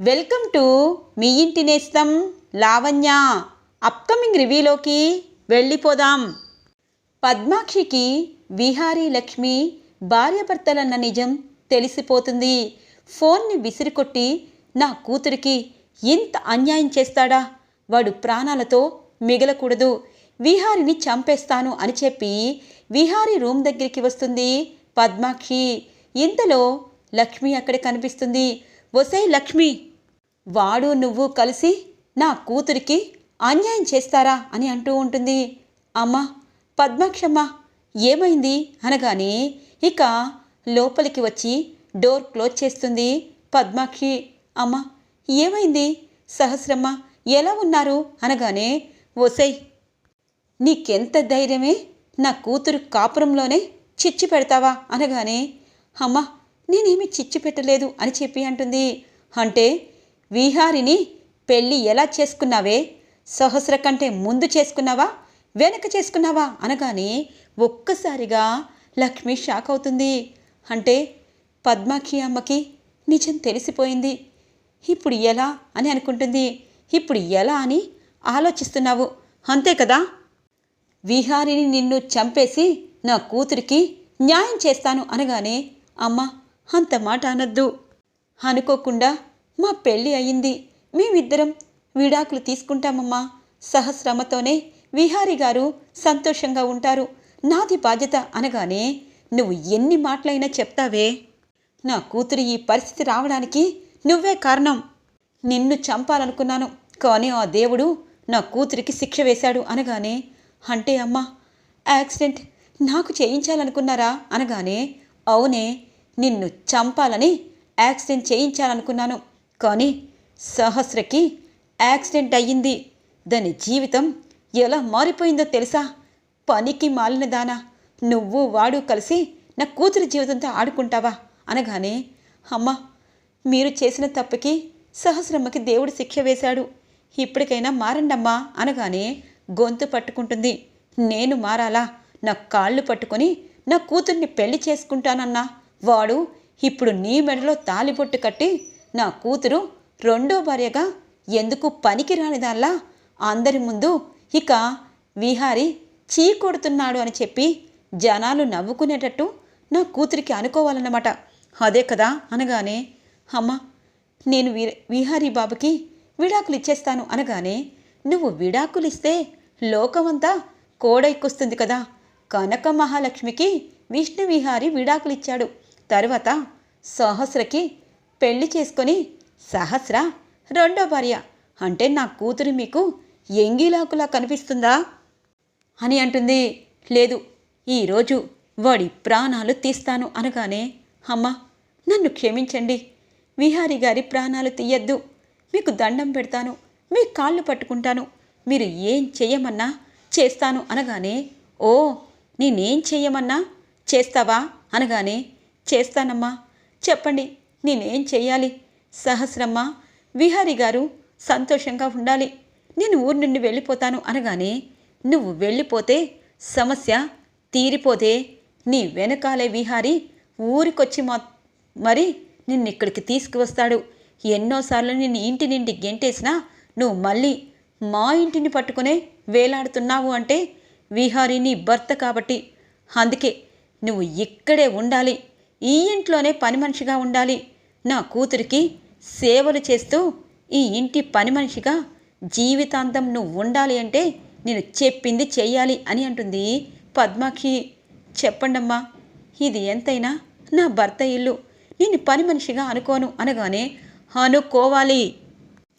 Welcome to me ఇంటి నేస్తం Lavanya. Upcoming రివ్యూలోకి వెళ్ళిపోదాం. పద్మాక్షికి విహారీ లక్ష్మి భార్యాభర్తలన్న నిజం తెలిసిపోతుంది. ఫోన్ని విసిరికొట్టి నా కూతురికి ఇంత అన్యాయం చేస్తాడా? వాడు ప్రాణాలతో మిగలకూడదు. విహారిని చంపేస్తాను అని చెప్పి విహారీ రూమ్ దగ్గరికి వస్తుంది పద్మాక్షి. ఇంతలో లక్ష్మి అక్కడ కనిపిస్తుంది. ఒసే లక్ష్మి వాడు నువ్వు కలిసి నా కూతురికి అన్యాయం చేస్తారా అని అంటూ ఉంటుంది. అమ్మా పద్మాక్షమ్మ ఏమైంది? అనగానే ఇక లోపలికి వచ్చి డోర్ క్లోజ్ చేస్తుంది పద్మాక్షి. అమ్మ ఏమైంది? సహస్రమ్మ ఎలా ఉన్నారు? అనగానే ఒసై నీకెంత ధైర్యమే? నా కూతురు కాపురంలోనే చిచ్చి పెడతావా? అనగానే అమ్మా నేనేమి చిచ్చు పెట్టలేదు అని చెప్పి అంటుంది. అంటే విహారిని పెళ్ళి ఎలా చేసుకున్నావే? సహస్ర కంటే ముందు చేసుకున్నావా? వెనక చేసుకున్నావా? అనగానే ఒక్కసారిగా లక్ష్మి షాక్ అవుతుంది. అంటే పద్మాక్షి అమ్మకి నిజం తెలిసిపోయింది. ఇప్పుడు ఎలా అని అనుకుంటుంది. ఇప్పుడు ఎలా అని ఆలోచిస్తున్నావు? అంతే కదా? విహారిని నిన్ను చంపేసి నా కూతురికి న్యాయం చేస్తాను అనగానే అమ్మ అంత మాట అనొద్దు. అనుకోకుండా మా పెళ్ళి అయింది మేమిద్దరం విడాకులు తీసుకుంటామమ్మా. సహస్రమతోనే విహారి గారు సంతోషంగా ఉంటారు. నాది బాధ్యత అనగానే నువ్వు ఎన్ని మాటలైనా చెప్తావే? నా కూతురు ఈ పరిస్థితి రావడానికి నువ్వే కారణం. నిన్ను చంపాలనుకున్నాను. కానీ ఆ దేవుడు నా కూతురికి శిక్ష వేశాడు అనగానే అంటే అమ్మా యాక్సిడెంట్ నాకు చేయించాలనుకున్నారా అనగానే అవునే నిన్ను చంపాలని యాక్సిడెంట్ చేయించాలనుకున్నాను. కానీ సహస్రకి యాక్సిడెంట్ అయ్యింది. దాని జీవితం ఎలా మారిపోయిందో తెలుసా? పనికి మాలిన దానా? నువ్వు వాడు కలిసి నా కూతురి జీవితంతో ఆడుకుంటావా? అనగానే అమ్మా మీరు చేసిన తప్పుకి సహస్రమ్మకి దేవుడు శిక్ష వేశాడు. ఇప్పటికైనా మారండమ్మా అనగానే గొంతు పట్టుకుంటుంది. నేను మారాలా? నా కాళ్ళు పట్టుకొని నా కూతుర్ని పెళ్ళి చేసుకుంటానన్నా? వాడు ఇప్పుడు నీ మెడలో తాలిబొట్టు కట్టి నా కూతురు రెండో భార్యగా ఎందుకు పనికిరాని దానిలా అందరి ముందు ఇక విహారి చీ కొడుతున్నాడు అని చెప్పి జనాలు నవ్వుకునేటట్టు నా కూతురికి అనుకోవాలన్నమాట. అదే కదా అనగానే అమ్మ నేను వి విహారీ బాబుకి విడాకులు ఇచ్చేస్తాను. అనగానే నువ్వు విడాకులు ఇస్తే లోకమంతా కోడెక్కొస్తుంది కదా. కనక మహాలక్ష్మికి విష్ణు విహారి విడాకులు ఇచ్చాడు తర్వాత సహస్రకి పెళ్ళి చేసుకొని సహస్ర రెండో భార్య. అంటే నా కూతురు మీకు ఎంగిలాకులా కనిపిస్తుందా? అని అంటుంది. లేదు ఈరోజు వాడి ప్రాణాలు తీస్తాను అనగానే అమ్మ నన్ను క్షమించండి. విహారి గారి ప్రాణాలు తీయద్దు. మీకు దండం పెడతాను మీ కాళ్ళు పట్టుకుంటాను. మీరు ఏం చెయ్యమన్నా చేస్తాను అనగానే ఓ నేనేం చెయ్యమన్నా చేస్తావా? అనగానే చేస్తానమ్మా. చెప్పండి నేనేం చెయ్యాలి? సహస్రమ్మ విహారి గారు సంతోషంగా ఉండాలి. నేను ఊరి నుండి వెళ్ళిపోతాను అనగానే నువ్వు వెళ్ళిపోతే సమస్య తీరిపోతే నీ వెనకాలే విహారి ఊరికొచ్చి మా మరి నిన్ను ఇక్కడికి తీసుకువస్తాడు. ఎన్నోసార్లు నిన్ను ఇంటి నుండి గెంటేసినా నువ్వు మళ్ళీ మా ఇంటిని పట్టుకునే వేలాడుతున్నావు అంటే విహారీ నీ భర్త కాబట్టి. అందుకే నువ్వు ఇక్కడే ఉండాలి. ఈ ఇంట్లోనే పని మనిషిగా ఉండాలి. నా కూతురికి సేవలు చేస్తూ ఈ ఇంటి పని మనిషిగా జీవితాంతం నువ్వు ఉండాలి అంటే నేను చెప్పింది చెయ్యాలి అని అంటుంది పద్మాక్షి. చెప్పండమ్మా ఇది ఎంతైనా నా భర్త ఇల్లు. నేను పని మనిషిగా అనుకోను అనగానే అనుకోవాలి.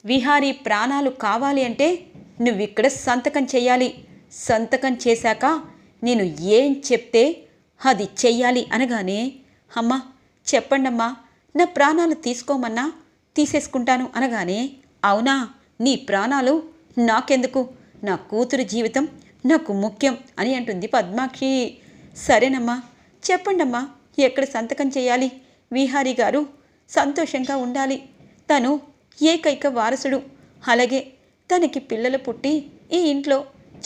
విహారీ ప్రాణాలు కావాలి అంటే నువ్విక్కడ సంతకం చెయ్యాలి. సంతకం చేశాక నేను ఏం చెప్తే అది చెయ్యాలి అనగానే అమ్మా చెప్పండమ్మా నా ప్రాణాలు తీసుకోమన్నా తీసేసుకుంటాను అనగానే అవునా నీ ప్రాణాలు నాకెందుకు? నా కూతురు జీవితం నాకు ముఖ్యం అని అంటుంది పద్మాక్షి. సరేనమ్మా చెప్పండమ్మా ఎక్కడ సంతకం చేయాలి? విహారీ గారు సంతోషంగా ఉండాలి. తను ఏకైక వారసుడు. అలాగే తనకి పిల్లలు పుట్టి ఈ ఇంట్లో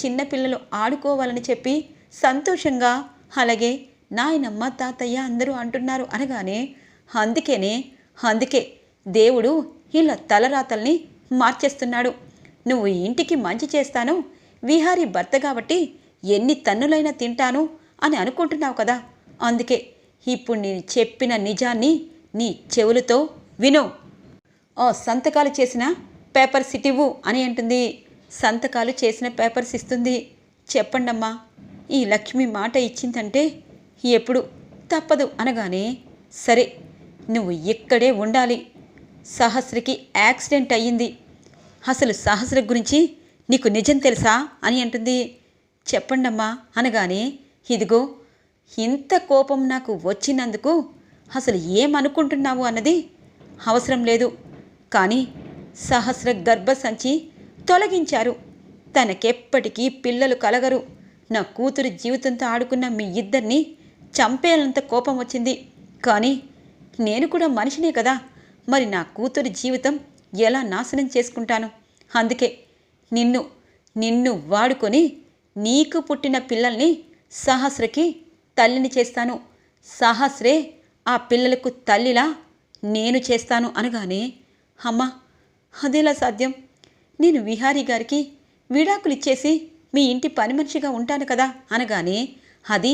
చిన్నపిల్లలు ఆడుకోవాలని చెప్పి సంతోషంగా అలాగే నాయనమ్మ తాతయ్య అందరూ అంటున్నారు అనగానే అందుకేనే అందుకే దేవుడు ఇలా తలరాతల్ని మార్చేస్తున్నాడు. నువ్వు ఇంటికి మంచి చేస్తాను విహారీ భర్త కాబట్టి ఎన్ని తన్నులైనా తింటాను అని అనుకుంటున్నావు కదా. అందుకే ఇప్పుడు నేను చెప్పిన నిజాన్ని నీ చెవులతో విను. ఓ సంతకాలు చేసిన పేపర్స్ ఇటివ్వు అని అంటుంది. సంతకాలు చేసిన పేపర్స్ ఇస్తుంది. చెప్పండమ్మా ఈ లక్ష్మి మాట ఇచ్చిందంటే ఎప్పుడు? తప్పదు అనగానే సరే నువ్వు ఇక్కడే ఉండాలి. సహస్రకి యాక్సిడెంట్ అయ్యింది. అసలు సహస్ర గురించి నీకు నిజం తెలుసా అని అంటుంది. చెప్పండమ్మా అనగానే ఇదిగో ఇంత కోపం నాకు వచ్చినందుకు అసలు ఏమనుకుంటున్నావు అన్నది అవసరం లేదు. కానీ సహస్ర గర్భసంచి తొలగించారు. తనకెప్పటికీ పిల్లలు కలగరు. నా కూతురు జీవితంతో ఆడుకున్న మీ ఇద్దరిని చంపేయాలంత కోపం వచ్చింది. కానీ నేను కూడా మనిషినే కదా. మరి నా కూతురి జీవితం ఎలా నాశనం చేసుకుంటాను? అందుకే నిన్ను నిన్ను వాడుకొని నీకు పుట్టిన పిల్లల్ని సహస్రకి తల్లిని చేస్తాను. సహస్రే ఆ పిల్లలకు తల్లిలా నేను చేస్తాను అనగానే అమ్మా అదేలా సాధ్యం? నేను విహారీ గారికి విడాకులు ఇచ్చేసి మీ ఇంటి పని మనిషిగా ఉంటాను కదా అనగానే అది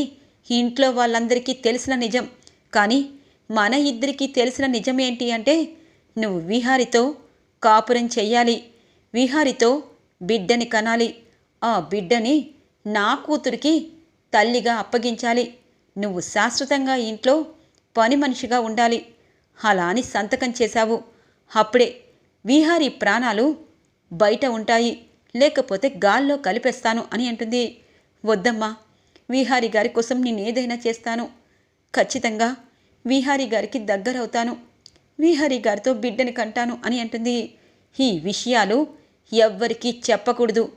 ఇంట్లో వాళ్ళందరికీ తెలిసిన నిజం. కానీ మన ఇద్దరికీ తెలిసిన నిజం ఏంటి అంటే నువ్వు విహారితో కాపురం చెయ్యాలి. విహారితో బిడ్డని కనాలి. ఆ బిడ్డని నా కూతురికి తల్లిగా అప్పగించాలి. నువ్వు శాశ్వతంగా ఇంట్లో పని మనిషిగా ఉండాలి. అలా అని సంతకం చేశావు. అప్పుడే విహారీ ప్రాణాలు బయట ఉంటాయి. లేకపోతే గాల్లో కలిపేస్తాను అని అంటుంది. వద్దమ్మా విహారీ గారి కోసం నేను ఏదైనా చేస్తాను. ఖచ్చితంగా విహారీ గారికి దగ్గరవుతాను. విహారీ గారితో బిడ్డని కంటాను అని అంటుంది. ఈ విషయాలు ఎవ్వరికీ చెప్పకూడదు.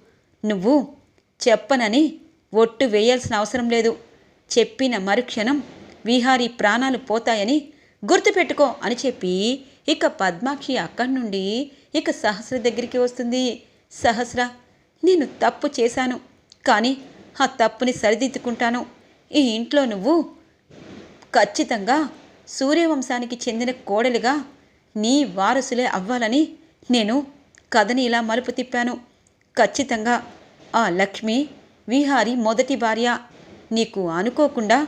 నువ్వు చెప్పనని ఒట్టు వేయాల్సిన అవసరం లేదు. చెప్పిన మరుక్షణం విహారీ ప్రాణాలు పోతాయని గుర్తుపెట్టుకో అని చెప్పి ఇక పద్మాక్షి అక్కడి నుండి ఇక సహస్ర దగ్గరికి వస్తుంది. సహస్ర నేను తప్పు చేశాను. కానీ ఆ తప్పుని సరిదిద్దుకుంటాను. ఈ ఇంట్లో నువ్వు ఖచ్చితంగా సూర్యవంశానికి చెందిన కోడలిగా నీ వారసులే అవ్వాలని నేను కథని ఇలా మలుపు తిప్పాను. ఖచ్చితంగా ఆ లక్ష్మి విహారి మొదటి భార్య. నీకు అనుకోకుండా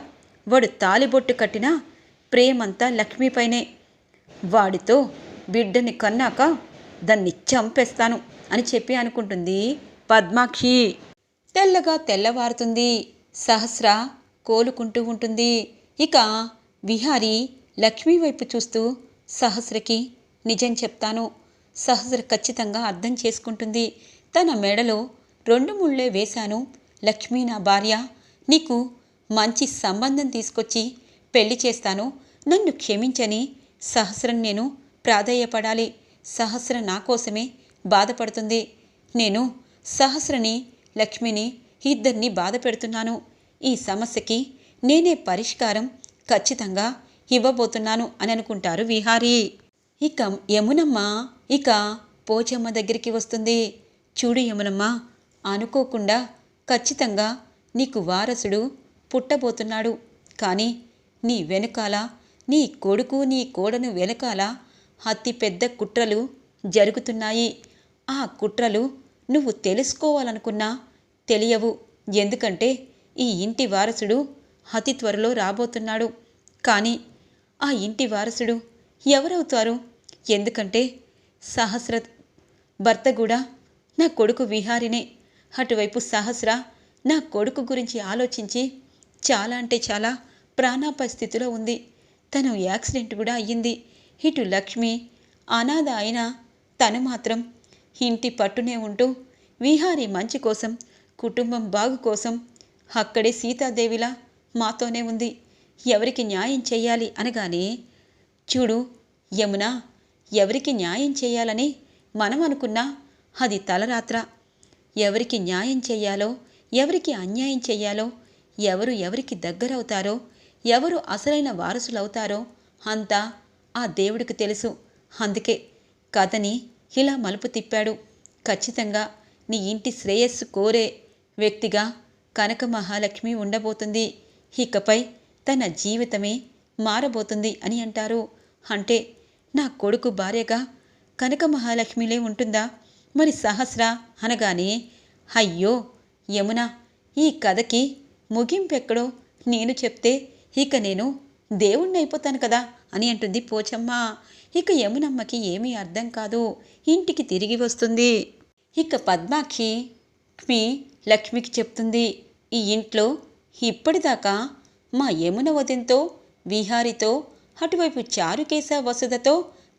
వాడు తాలిబొట్టు కట్టిన ప్రేమంతా లక్ష్మిపైనే. వాడితో బిడ్డని కన్నాక దాన్ని చంపేస్తాను అని చెప్పి అనుకుంటుంది పద్మాక్షి. తెల్లగా తెల్లవారుతుంది. సహస్ర కోలుకుంటూ ఉంటుంది. ఇక విహారి లక్ష్మి వైపు చూస్తూ సహస్రకి నిజం చెప్తాను. సహస్ర ఖచ్చితంగా అర్థం చేసుకుంటుంది. తన మెడలో రెండు ముళ్ళే వేశాను. లక్ష్మీ నా భార్య నీకు మంచి సంబంధం తీసుకొచ్చి పెళ్ళి చేస్తాను. నన్ను క్షమించని సహస్రం నేను ప్రాధేయపడాలి. సహస్ర నా కోసమే బాధపడుతుంది. నేను సహస్రని లక్ష్మిని ఇద్దరిని బాధ పెడుతున్నాను. ఈ సమస్యకి నేనే పరిష్కారం ఖచ్చితంగా ఇవ్వబోతున్నాను అని అనుకుంటారు విహారీ. ఇక యమునమ్మ ఇక పోచమ్మ దగ్గరికి వస్తుంది. చూడు యమునమ్మ అనుకోకుండా ఖచ్చితంగా నీకు వారసుడు పుట్టబోతున్నాడు. కానీ నీ వెనకాల నీ కొడుకు నీ కోడను వెనకాల అతి పెద్ద కుట్రలు జరుగుతున్నాయి. ఆ కుట్రలు నువ్వు తెలుసుకోవాలనుకున్నా తెలియవు. ఎందుకంటే ఈ ఇంటి వారసుడు అతి త్వరలో రాబోతున్నాడు. కానీ ఆ ఇంటి వారసుడు ఎవరవుతారు? ఎందుకంటే సహస్ర భర్త కూడా నా కొడుకు విహారినే. అటువైపు సహస్ర నా కొడుకు గురించి ఆలోచించి చాలా అంటే చాలా ప్రాణాపాయ స్థితిలో ఉంది. తను యాక్సిడెంట్ కూడా అయ్యింది. ఇటు లక్ష్మి అనాథ అయినా తను మాత్రం ఇంటి పట్టునే ఉంటూ విహారీ మంచి కోసం కుటుంబం బాగు కోసం అక్కడే సీతాదేవిలా మాతోనే ఉంది. ఎవరికి న్యాయం చేయాలి అనగానే చూడు యమున ఎవరికి న్యాయం చేయాలని మనం అనుకున్నా అది తలరాత్ర. ఎవరికి న్యాయం చేయాలో ఎవరికి అన్యాయం చేయాలో ఎవరు ఎవరికి దగ్గరవుతారో ఎవరు అసలైన వారసులవుతారో అంతా ఆ దేవుడికి తెలుసు. అందుకే కథని ఇలా మలుపు తిప్పాడు. ఖచ్చితంగా నీ ఇంటి శ్రేయస్సు కోరే వ్యక్తిగా కనక మహాలక్ష్మి ఉండబోతుంది. ఇకపై తన జీవితమే మారబోతుంది అని అంటారు. అంటే నా కొడుకు భార్యగా కనక మహాలక్ష్మిలే ఉంటుందా? మరి సహస్ర అనగానే అయ్యో! యమున ఈ కథకి ముగింపెక్కడో నేను చెప్తే ఇక నేను దేవుణ్ణి అయిపోతాను కదా అని అంటుంది పోచమ్మ. ఇక యమునమ్మకి ఏమీ అర్థం కాదు. ఇంటికి తిరిగి వస్తుంది. ఇక పద్మాక్షి లక్ష్మి లక్ష్మికి చెప్తుంది ఈ ఇంట్లో ఇప్పటిదాకా మా యమున వదంతో విహారితో అటువైపు చారుకేశ వసుదతో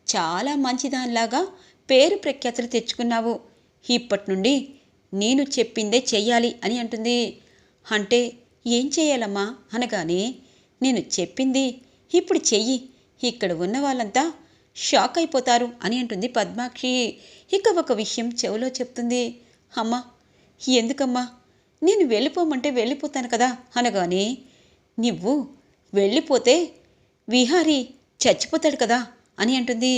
చాలా మంచిదానిలాగా పేరు ప్రఖ్యాతులు తెచ్చుకున్నావు. ఇప్పటి నుండి నేను చెప్పిందే చెయ్యాలి అని అంటుంది. అంటే ఏం చేయాలమ్మా అనగానే నేను చెప్పింది ఇప్పుడు చెయ్యి. ఇక్కడ ఉన్న వాళ్ళంతా షాక్ అయిపోతారు అని అంటుంది పద్మాక్షి. ఇక ఒక విషయం చెవిలో చెప్తుంది. అమ్మా ఎందుకమ్మా? నేను వెళ్ళిపోమంటే వెళ్ళిపోతాను కదా అనగానే నువ్వు వెళ్ళిపోతే విహారీ చచ్చిపోతాడు కదా అని అంటుంది.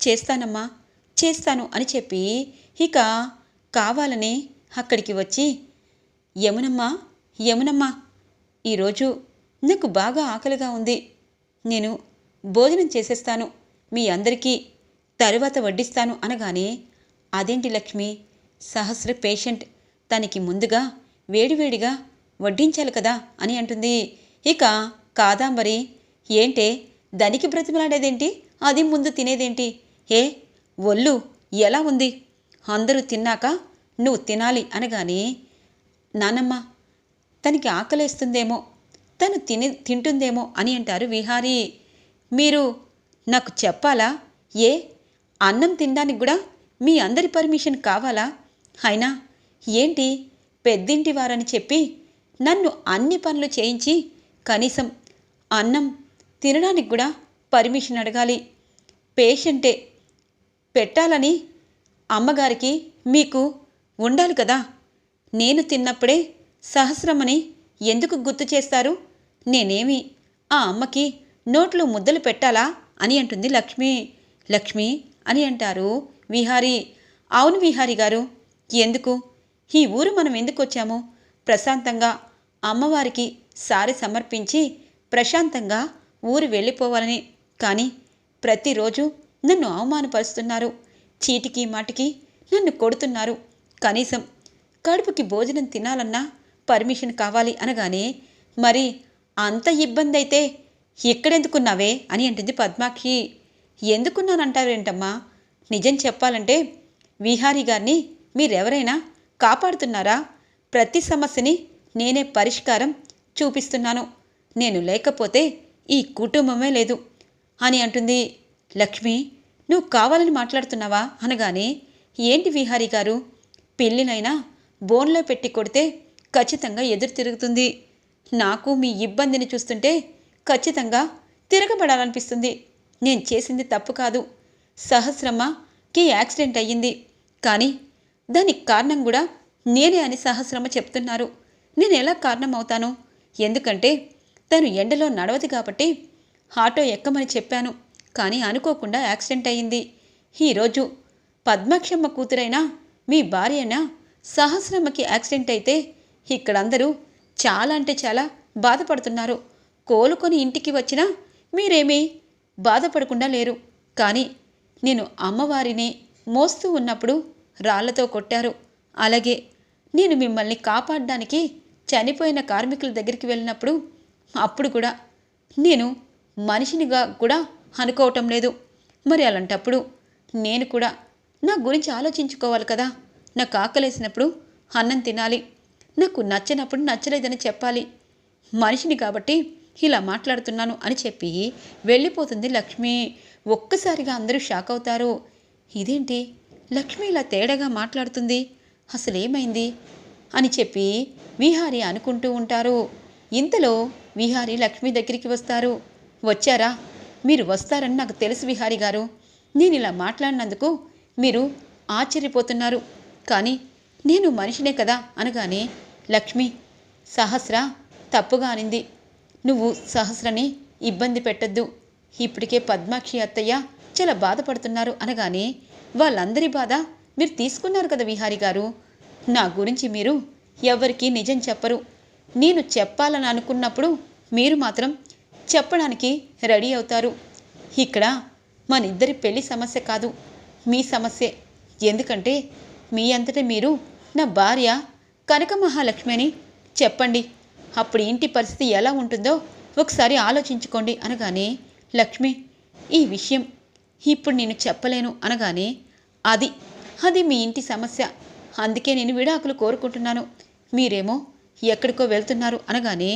చేస్తానమ్మా చేస్తాను అని చెప్పి ఇక కావాలని అక్కడికి వచ్చి యమునమ్మా యమునమ్మా ఈరోజు నాకు బాగా ఆకలిగా ఉంది. నేను భోజనం చేసేస్తాను మీ అందరికీ తరువాత వడ్డిస్తాను అనగానే అదేంటి లక్ష్మి? సహస్ర పేషెంట్ తనకి ముందుగా వేడివేడిగా వడ్డించాలి కదా అని అంటుంది. ఇక కాదాంబరి ఏంటే దానికి బ్రతిమలాడేదేంటి? అది ముందు తినేదేంటి? ఏ ఒళ్ళు ఎలా ఉంది? అందరూ తిన్నాక నువ్వు తినాలి అనగానే నానమ్మ తనకి ఆకలేస్తుందేమో తను తిని తింటుందేమో అని అంటారు విహారీ. మీరు నాకు చెప్పాలా? ఏ? అన్నం తినడానికి కూడా మీ అందరి పర్మిషన్ కావాలా? అయినా ఏంటి పెద్దింటి వారని చెప్పి నన్ను అన్ని పనులు చేయించి కనీసం అన్నం తినడానికి కూడా పర్మిషన్ అడగాలి. పేషెంటే పెట్టాలని అమ్మగారికి మీకు ఉండాలి కదా. నేను తిన్నప్పుడే సహస్రమని ఎందుకు గుర్తు చేస్తారు? నేనేమి ఆ అమ్మకి నోట్లో ముద్దలు పెట్టాలా? అని అంటుంది లక్ష్మి. లక్ష్మి అని అంటారు విహారీ. అవును విహారి గారు ఎందుకు? ఈ ఊరు మనం ఎందుకు వచ్చాము? ప్రశాంతంగా అమ్మవారికి సారి సమర్పించి ప్రశాంతంగా ఊరు వెళ్ళిపోవాలని. కానీ ప్రతిరోజు నన్ను అవమానపరుస్తున్నారు. చీటికి మాటికి నన్ను కొడుతున్నారు. కనీసం కడుపుకి భోజనం తినాలన్నా పర్మిషన్ కావాలి అనగానే మరి అంత ఇబ్బంది అయితే ఎక్కడెందుకున్నావే అని అంటుంది పద్మాక్షి ఎందుకున్నానంటారేంటమ్మా నిజం చెప్పాలంటే విహారీ గారిని మీరెవరైనా కాపాడుతున్నారా? ప్రతి సమస్యని నేనే పరిష్కారం చూపిస్తున్నాను. నేను లేకపోతే ఈ కుటుంబమే లేదు అని అంటుంది. లక్ష్మి నువ్వు కావాలని మాట్లాడుతున్నావా? అనగానే ఏంటి విహారీ గారు? పెళ్ళినైనా బోన్లో పెట్టి కొడితే ఖచ్చితంగా ఎదురు తిరుగుతుంది. నాకు మీ ఇబ్బందిని చూస్తుంటే ఖచ్చితంగా తిరగబడాలనిపిస్తుంది. నేను చేసింది తప్పు కాదు. సహస్రమ్మకి యాక్సిడెంట్ అయ్యింది. కానీ దానికి కారణం కూడా నేనే అని సహస్రమ్మ చెప్తున్నారు. నేను ఎలా కారణం అవుతాను ఎందుకంటే తను ఎండలో నడవదు కాబట్టి ఆటో ఎక్కమని చెప్పాను. కానీ అనుకోకుండా యాక్సిడెంట్ అయ్యింది. ఈరోజు పద్మాక్షమ్మ కూతురైన మీ భార్యన సహస్రమ్మకి యాక్సిడెంట్ అయితే ఇక్కడందరూ చాలా అంటే చాలా బాధపడుతున్నారు. కోలుకొని ఇంటికి వచ్చినా మీరేమీ బాధపడకుండా లేరు. కానీ నేను అమ్మవారిని మోస్తూ ఉన్నప్పుడు రాళ్ళతో కొట్టారు. అలాగే నేను మిమ్మల్ని కాపాడడానికి చనిపోయిన కార్మికుల దగ్గరికి వెళ్ళినప్పుడు అప్పుడు కూడా నేను మనిషినిగా కూడా అనుకోవటం లేదు. మరి అలాంటప్పుడు నేను కూడా నా గురించి ఆలోచించుకోవాలి కదా. నాకు ఆకలేసినప్పుడు అన్నం తినాలి. నాకు నచ్చినప్పుడు నచ్చలేదని చెప్పాలి. మనిషిని కాబట్టి ఇలా మాట్లాడుతున్నాను అని చెప్పి వెళ్ళిపోతుంది లక్ష్మి. ఒక్కసారిగా అందరూ షాక్ అవుతారు. ఇదేంటి? లక్ష్మి ఇలా తేడాగా మాట్లాడుతుంది. అసలేమైంది? అని చెప్పి విహారి అనుకుంటూ ఉంటారు. ఇంతలో విహారి లక్ష్మి దగ్గరికి వస్తారు. వచ్చారా? మీరు వస్తారని నాకు తెలుసు విహారి గారు. నేను ఇలా మాట్లాడినందుకు మీరు ఆశ్చర్యపోతున్నారు. కానీ నేను మనిషినే కదా అనగానే లక్ష్మి సహస్ర తప్పుగా అనింది. నువ్వు సహస్రని ఇబ్బంది పెట్టద్దు. ఇప్పటికే పద్మాక్షి అత్తయ్య చాలా బాధపడుతున్నారు అనగానే వాళ్ళందరి బాధ మీరు తీసుకున్నారు కదా విహారి గారు. నా గురించి మీరు ఎవరికీ నిజం చెప్పరు. నేను చెప్పాలని అనుకున్నప్పుడు మీరు మాత్రం చెప్పడానికి రెడీ అవుతారు. ఇక్కడ మన ఇద్దరి పెళ్ళి సమస్య కాదు. మీ సమస్యే. ఎందుకంటే మీ అంతటా మీరు నా భార్య కనక మహాలక్ష్మి అని చెప్పండి. అప్పుడు ఇంటి పరిస్థితి ఎలా ఉంటుందో ఒకసారి ఆలోచించుకోండి అనగానే లక్ష్మి ఈ విషయం ఇప్పుడు నేను చెప్పలేను అనగానే అది అది మీ ఇంటి సమస్య. అందుకే నేను విడాకులు కోరుకుంటున్నాను. మీరేమో ఎక్కడికో వెళ్తున్నారు అనగానే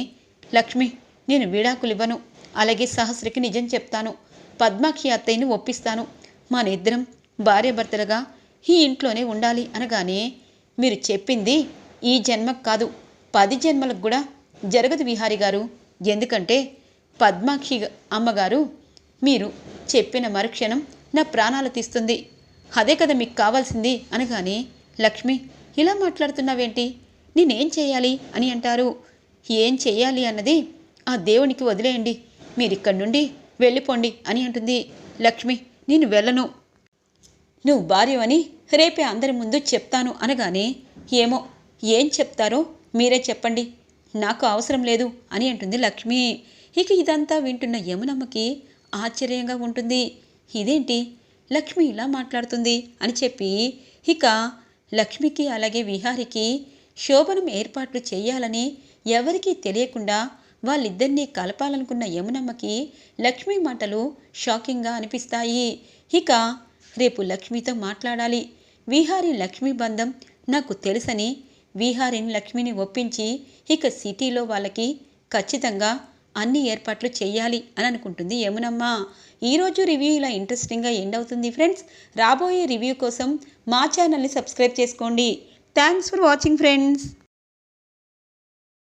లక్ష్మి నేను విడాకులు ఇవ్వను. అలాగే సహస్రికి నిజం చెప్తాను. పద్మాక్షి అత్తయ్యని ఒప్పిస్తాను. మన ఇద్దరం భార్యాభర్తలుగా ఈ ఇంట్లోనే ఉండాలి అనగానే మీరు చెప్పింది ఈ జన్మకు కాదు. పది జన్మలకు కూడా జరగదు విహారి గారు. ఎందుకంటే పద్మాక్షి అమ్మగారు మీరు చెప్పిన మరుక్షణం నా ప్రాణాలు తీస్తుంది. అదే కదా మీకు కావాల్సింది అనగానే లక్ష్మి ఇలా మాట్లాడుతున్నావేంటి? నేనేం చేయాలి? అని అంటారు. ఏం చేయాలి? అన్నది ఆ దేవునికి వదిలేయండి. మీరిక్కడి నుండి వెళ్ళిపోండి అని అంటుంది లక్ష్మి. నేను వెళ్ళను. నువ్వు భార్యవని రేపే అందరి ముందు చెప్తాను. అనగానే ఏమో ఏం చెప్తారో మీరే చెప్పండి. నాకు అవసరం లేదు అని అంటుంది లక్ష్మి. ఇక ఇదంతా వింటున్న యమునమ్మకి ఆశ్చర్యంగా ఉంటుంది. ఇదేంటి? లక్ష్మి ఇలా మాట్లాడుతుంది అని చెప్పి ఇక లక్ష్మికి అలాగే విహారికి శోభనం ఏర్పాట్లు చేయాలని ఎవరికీ తెలియకుండా వాళ్ళిద్దరినీ కలపాలనుకున్న యమునమ్మకి లక్ష్మి మాటలు షాకింగ్గా అనిపిస్తాయి. ఇక రేపు లక్ష్మితో మాట్లాడాలి. విహారి లక్ష్మి బంధం నాకు తెలుసని విహారిని లక్ష్మిని ఒప్పించి ఇక సిటీలో వాళ్ళకి ఖచ్చితంగా అన్ని ఏర్పాట్లు చేయాలి అని అనుకుంటుంది యమునమ్మా. ఈరోజు రివ్యూ ఇలా ఇంట్రెస్టింగ్గా ఎండ్ అవుతుంది ఫ్రెండ్స్ రాబోయే రివ్యూ కోసం మా ఛానల్ని సబ్స్క్రైబ్ చేసుకోండి. Thanks for watching friends